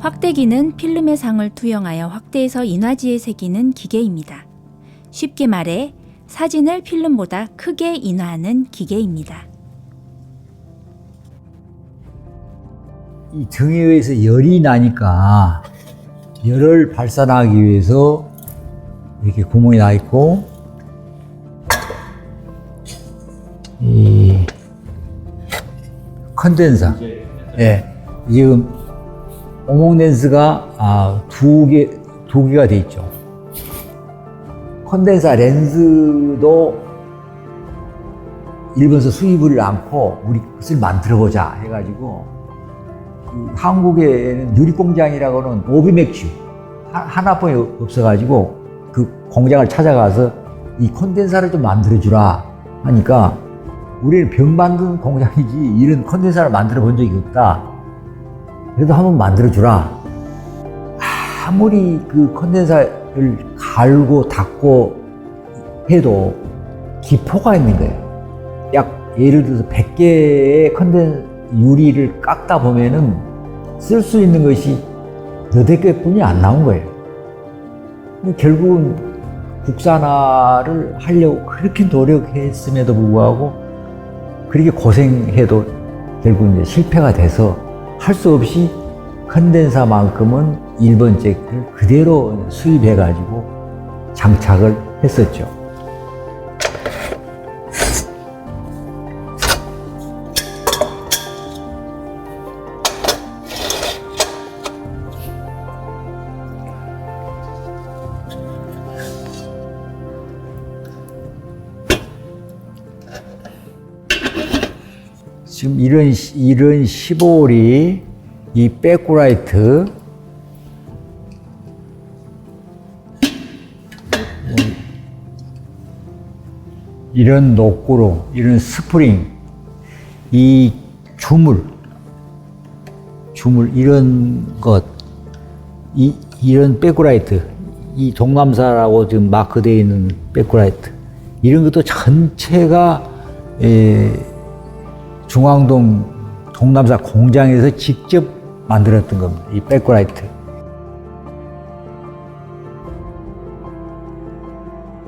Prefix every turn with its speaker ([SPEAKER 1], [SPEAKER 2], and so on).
[SPEAKER 1] 확대기는 필름의 상을 투영하여 확대해서 인화지에 새기는 기계입니다. 쉽게 말해 사진을 필름보다 크게 인화하는 기계입니다.
[SPEAKER 2] 이 등에 의해서 열이 나니까 열을 발산하기 위해서 이렇게 구멍이 나 있고 이 컨덴서 예 지금 오목 렌스가 아, 두 개, 두 개가 돼 있죠. 컨덴서 렌즈도 일본에서 수입을 않고 우리 것을 만들어 보자 해가지고 그 한국에는 유리공장이라고는 오비맥주 하- 하나뿐이 없어가지고 그 공장을 찾아가서 이 콘덴사를 좀 만들어주라 하니까 우리는 병 만드는 공장이지 이런 콘덴사를 만들어 본 적이 없다. 그래도 한번 만들어주라. 아무리 그 콘덴사를 갈고 닦고 해도 기포가 있는 거예요. 약 예를 들어서 100개의 컨덴 유리를 깎다 보면은 쓸 수 있는 것이 너댓 개뿐이 안 나온 거예요. 결국은 국산화를 하려고 그렇게 노력했음에도 불구하고 그렇게 고생해도 결국 이제 실패가 돼서 할 수 없이 컨덴사만큼은 일본 잭을 그대로 수입해가지고 장착을 했었죠. 지금 이런 시- 이런 15홀이 이 백라이트. 이런 녹구로 이런 스프링 이 주물 주물 이런 것 이, 이런 백라이트 이 동남사라고 지금 마크되어 있는 백라이트 이런 것도 전체가 에, 중앙동 동남사 공장에서 직접 만들었던 겁니다. 이 백라이트.